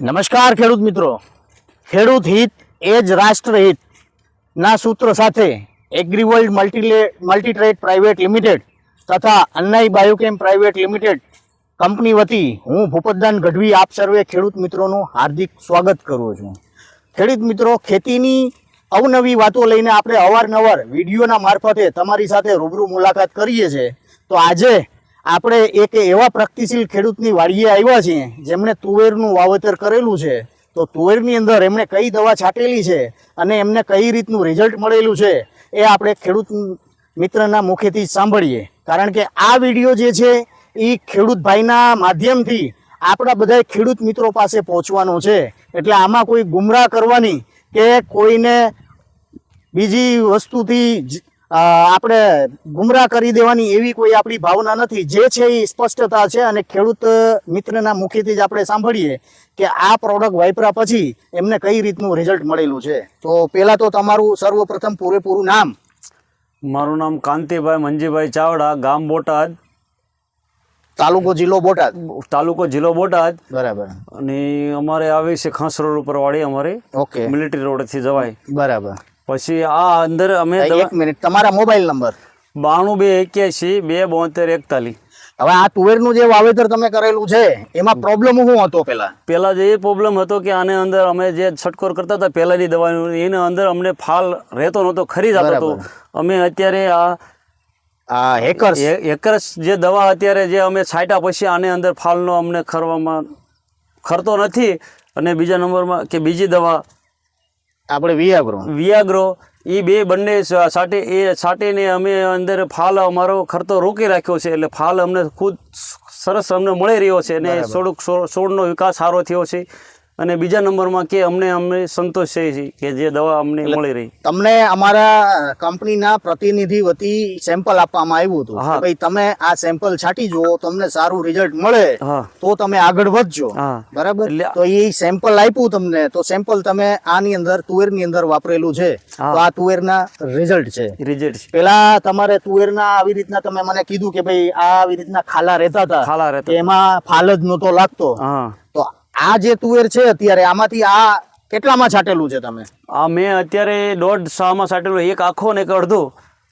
નમસ્કાર ખેડૂત મિત્રો. ખેડૂત હિત એ જ રાષ્ટ્ર હિત. ના સૂત્ર સાથે એગ્રીવર્લ્ડ મલ્ટીલે મલ્ટીટ્રેડ પ્રાઇવેટ લિમિટેડ તથા Annai biochem private limited company વતી હું ભૂપતદાન ગઢવી આપ સર્વે ખેડૂત મિત્રોનું હાર્દિક સ્વાગત કરું છું. ખેડૂત મિત્રો, ખેતીની અવનવી વાતો લઈને આપણે અવારનવાર વિડીયોના મારફતે તમારી સાથે રૂબરૂ મુલાકાત કરીએ છીએ. તો આજે આપણે એક એવા પ્રગતિશીલ ખેડૂતની વાડીએ આવ્યા છીએ, જેમણે તુવેરનું વાવેતર કરેલું છે. તો તુવેરની અંદર એમણે કઈ દવા છાંટેલી છે અને એમને કઈ રીતનું રિઝલ્ટ મળેલું છે, એ આપણે ખેડૂત મિત્રના મુખેથી સાંભળીએ. કારણ કે આ વીડિયો જે છે, એ ખેડૂત ભાઈના માધ્યમથી આપણા બધા ખેડૂત મિત્રો પાસે પહોંચવાનો છે. એટલે આમાં કોઈ ગુમરાહ કરવાની કે કોઈને બીજી વસ્તુથી આપણે ગુમરાહ કરી દેવાની એવી કોઈ આપણી ભાવના નથી. જે છે એ સ્પષ્ટતા છે અને ખેડૂત મિત્રના મુખેથી જ આપણે સાંભળીએ કે આ પ્રોડક્ટ વાપરા પછી એમને કઈ રીતનું રિઝલ્ટ મળેલું છે. તો પહેલાં તો તમારું સર્વપ્રથમ પૂરેપૂરું નામ. મારું નામ કાંતિભાઈ મંજીભાઈ ચાવડા ગામ બોટાદ. તાલુકો જિલ્લો બોટાદ. તાલુકો જિલ્લો બોટાદ. બરાબર. અને અમારે આવી છે ખાસ રોડ ઉપર વાળી અમારે ઓકે. મિલિટરી રોડથી જવાય. બરાબર. પછી આ અંદર અમે એક મિનિટ તમારા મોબાઈલ નંબર. બાણું બે એક્યાસી બે બોતેર એકતાલીસ. હવે આ તુવેરનું જે વાવેતર તમે કરેલું છે એમાં પ્રોબ્લેમ શું હતો પેલા? પેલા જે એ પ્રોબ્લેમ હતો કે આને અંદર અમે જે છટકોર કરતા હતા પહેલાની દવાનું એના અંદર અમને ફાલ રહેતો નહોતો ખરી જતો હતો. અમે અત્યારે આ આ હેકર્સ જે દવા અત્યારે જે અમે છાંટ્યા પછી આને અંદર ફાલનો અમને ખરવામાં ખરતો નથી. અને બીજા નંબરમાં કે બીજી દવા આપણે વિયાગ્રો. વિયાગ્રો એ બે બંને સાટે એ સાટેને અમે અંદર ફાલ અમારો ખર્ચો રોકી રાખ્યો છે એટલે ફાલ અમને ખુદ સરસ અમને મળી રહ્યો છે અને થોડુંક છોડ- છોડનો વિકાસ સારો થયો છે. અને બીજા નંબરમાં કે અમને અમને સંતોષ છે કે જે દવા અમને મળી રહી. તમને અમારા કંપનીના પ્રતિનિધિ વતી સેમ્પલ આપવામાં આવ્યું હતું ભાઈ તમે આ સેમ્પલ છાંટી જુઓ તમને સારું રિઝલ્ટ મળે તો તમે આગળ વધજો. બરાબર? તો એ સેમ્પલ આપ્યું તમને તો સેમ્પલ તમે આની અંદર તુવેરની અંદર વાપરેલું છે. તો આ તુવેરના રિઝલ્ટ છે. રિઝલ્ટ છે. પેલા તમારે તુવેરના આવી રીતના તમે મને કીધું કે ભાઈ આ આવી રીતના ખાલા રહેતા હતા. ખાલા રહેતા એમાં ફાલ જ નહોતો લાગતો. તો આ જે તુવેર છે અત્યારે આમાંથી આ કેટલામાં છાંટેલું છે તમે? આ મેં અત્યારે દોઢ સામાં સાટેલો એક આખો ને એક અડધો.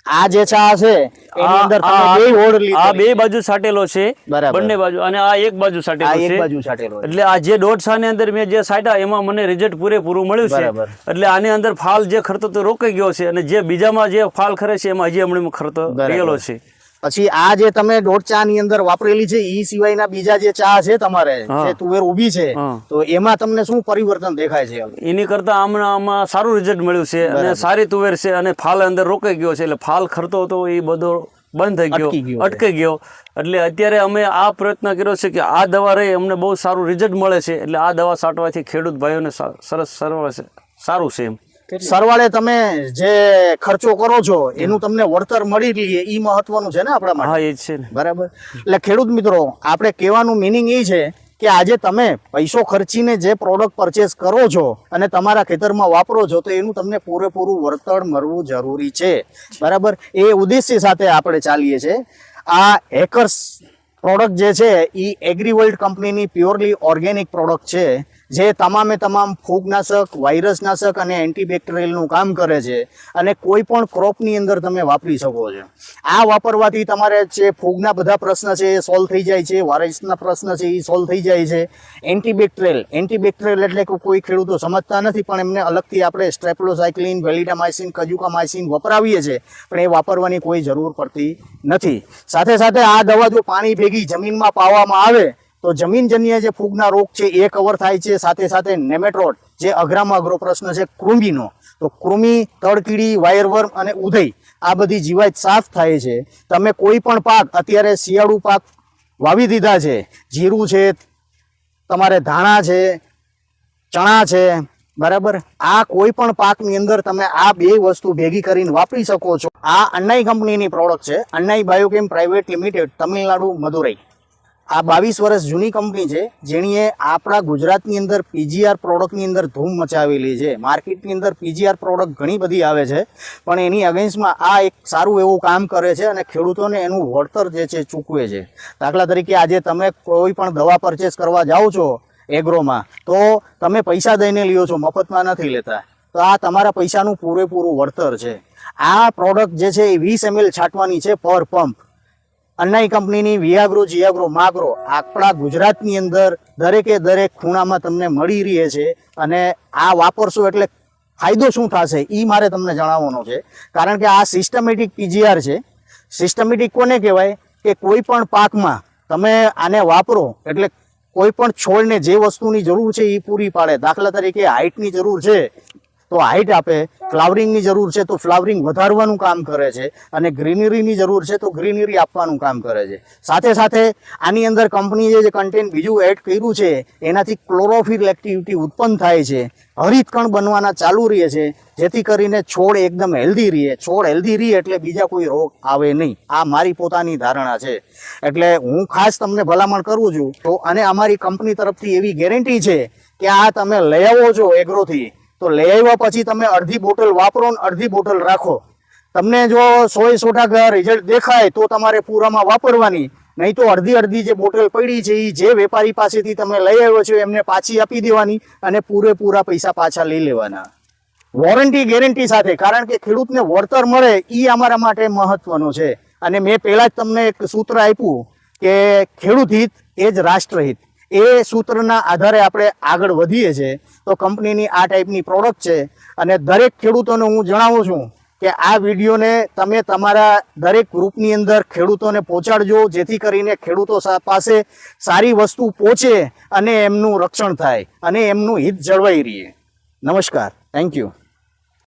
આ જે ચા છે એની અંદર તમે બે બે હોડ આ બે બાજુ સાટેલો છે. બંને બાજુ અને આ એક બાજુ આ સાટેલો એક બાજુ છાંટેલો છે. એટલે આ જે દોઢ સાની અંદર મેં જે સાટ્યા એમાં મને રિઝલ્ટ પૂરેપૂરું મળ્યું છે. એટલે આની અંદર ફાલ જે ખરતો તો રોકાઈ ગયો છે અને જે બીજામાં જે ફાલ ખરે છે એમાં હજી હમણાં ખરતો બરાબર. રહેલો છે. પછી આ જે તમે દોઢ ચા ની અંદર વાપરેલી છે ઈ સિવાયના બીજા જે ચા છે તમારે જે તુવેર ઊભી છે તો એમાં તમને શું પરિવર્તન દેખાય છે? એની કરતા આમાં આમાં સારું રિઝલ્ટ મળ્યું છે અને સારી તુવેર છે અને ફાલ અંદર રોકાઈ ગયો છે એટલે ફાલ ખરતો હતો એ બધો બંધ થઈ ગયો અટકી ગયો એટલે અત્યારે અમે આ પ્રયત્ન કર્યો છે કે આ દવા રહી અમને બહુ સારું રિઝલ્ટ મળે છે એટલે આ દવા છાંટવાથી ખેડૂત ભાઈઓને સરસ સરસ છે સારું છે એમ. સરવાળે તમે જે ખર્ચો કરો છો એનું તમને વળતર મળી રહે એ મહત્વનું છે ને આપણા માટે? હા એ છે બરાબર? એટલે ખેડૂત મિત્રો આપણે કહેવાનું મિનિંગ એ છે કે આજે તમે પૈસો ખર્ચીને જે પ્રોડક્ટ પરચેસ કરો છો અને તમારા ખેતરમાં વાપરો છો તો એનું તમને પૂરેપૂરું વળતર મળવું જરૂરી છે. બરાબર? એ ઉદ્દેશ્ય સાથે આપણે ચાલીએ છીએ. આ હેકર્સ પ્રોડક્ટ જે છે એ એગ્રીવર્લ્ડ કંપનીની પ્યોરલી ઓર્ગેનિક પ્રોડક્ટ છે. જે તમામે તમામ ફૂગનાશક, વાયરસનાશક અને એન્ટીબેક્ટેરિયલનું કામ કરે છે અને કોઈ પણ ક્રોપની અંદર તમે વાપરી શકો છો. આ વાપરવાથી તમારે જે ફૂગના બધા પ્રશ્ન છે એ સોલ્વ થઈ જાય છે, વાયરસના પ્રશ્ન છે એ સોલ્વ થઈ જાય છે. એન્ટીબેક્ટેરિયલ એન્ટીબેક્ટેરિયલ એટલે કે કોઈ ખેડૂતો સમજતા નથી, પણ એમને અલગથી આપણે સ્ટ્રેપ્લોસાયક્લિન વેલિડામાઇસિન કજુકામાઇસિન વપરાવીએ છીએ, પણ એ વાપરવાની કોઈ જરૂર પડતી નથી. સાથે સાથે આ દવા જો પાણી ભેગી જમીનમાં પાવામાં આવે તો જમીનજન્ય જે ફૂગના રોગ છે એ કવર થાય છે. સાથે સાથે નેમેટ્રોડ જે અઘરામાં અઘરો પ્રશ્ન છે, કૃમિનો. તો કૃમિ, તડકીડી, વાયરવર્મ અને ઉધઈ આ બધી જીવાત સાફ થાય છે. તમે કોઈ પણ પાક, અત્યારે શિયાળુ પાક વાવી દીધા છે, જીરું છે, તમારે ધાણા છે, ચણા છે, બરાબર? આ કોઈ પણ પાકની અંદર તમે આ બે વસ્તુ ભેગી કરીને વાપરી શકો છો. આ અન્નાઈ કંપનીની પ્રોડક્ટ છે, Annai biochem private limited Tamilnadu, Madurai. આ બાવીસ વર્ષ જૂની કંપની છે, જેણીએ આપણા ગુજરાતની અંદર પીજીઆર પ્રોડક્ટની અંદર ધૂમ મચાવેલી છે. માર્કેટની અંદર પીજીઆર પ્રોડક્ટ ઘણી બધી આવે છે, પણ એની અગેન્સ્ટમાં આ એક સારું એવું કામ કરે છે અને ખેડૂતોને એનું વળતર જે છે ચૂકવે છે. દાખલા તરીકે આજે તમે કોઈ પણ દવા પરચેસ કરવા જાઓ છો એગ્રોમાં, તો તમે પૈસા દઈને લ્યો છો, મફતમાં નથી લેતા. તો આ તમારા પૈસાનું પૂરેપૂરું વળતર છે. આ પ્રોડક્ટ જે છે એ વીસ એમએલ છાંટવાની છે પર પંપ અન્નાઈ કંપનીની વિયાગ્રો, જીયાગ્રો, માગ્રો આપણા ગુજરાતની અંદર દરેકે દરેક ખૂણામાં તમને મળી રહે છે અને આ વાપરશો એટલે ફાયદો શું થશે એ મારે તમને જણાવવાનો છે. કારણ કે આ સિસ્ટમેટિક પીજીઆર છે. સિસ્ટમેટિક કોને કહેવાય? કે કોઈ પણ પાકમાં તમે આને વાપરો એટલે કોઈ પણ છોડને જે વસ્તુની જરૂર છે એ પૂરી પાડે. દાખલા તરીકે હાઇટની જરૂર છે તો હાઇટ આપે. ફ્લાવરિંગની જરૂર છે તો ફ્લાવરિંગ વધારવાનું કામ કરે છે અને ગ્રીનરીની જરૂર છે તો ગ્રીનરી આપવાનું કામ કરે છે. સાથે સાથે આની અંદર કંપનીએ જે કન્ટેન્ટ બીજું એડ કર્યું છે, એનાથી ક્લોરોફિલ એક્ટિવિટી ઉત્પન્ન થાય છે. હરિતકણ બનવાના ચાલુ રહે છે, જેથી કરીને છોડ એકદમ હેલ્ધી રહે. છોડ હેલ્ધી રહે એટલે બીજા કોઈ રોગ આવે નહીં. આ મારી પોતાની ધારણા છે. એટલે હું ખાસ તમને ભલામણ કરું છું તો અને અમારી કંપની તરફથી એવી ગેરંટી છે કે આ તમે લઈ આવો છો એગ્રોથી તો લઈ આવ્યા પછી તમે અડધી બોટલ વાપરો ને અડધી બોટલ રાખો. તમને જો સોય સો રિઝલ્ટ દેખાય તો તમારે પૂરામાં વાપરવાની. નહીં તો અડધી અડધી જે બોટલ પડી છે એ જે વેપારી પાસેથી તમે લઈ આવ્યો છો એમને પાછી આપી દેવાની અને પૂરેપૂરા પૈસા પાછા લઈ લેવાના. વોરંટી ગેરંટી સાથે, કારણ કે ખેડૂતને વળતર મળે એ અમારા માટે મહત્વનું છે. અને મેં પહેલા જ તમને એક સૂત્ર આપ્યું કે ખેડૂત હિત એ જ રાષ્ટ્રહિત. એ સૂત્રના આધારે આપણે આગળ વધીએ છીએ. તો કંપનીની આ ટાઈપની પ્રોડક્ટ છે અને દરેક ખેડૂતોને હું જણાવું છું કે આ વિડીયોને તમે તમારા દરેક ગ્રુપની અંદર ખેડૂતોને પહોંચાડજો, જેથી કરીને ખેડૂતો પાસે સારી વસ્તુ પહોંચે અને એમનું રક્ષણ થાય અને એમનું હિત જળવાઈ રહે. નમસ્કાર. Thank you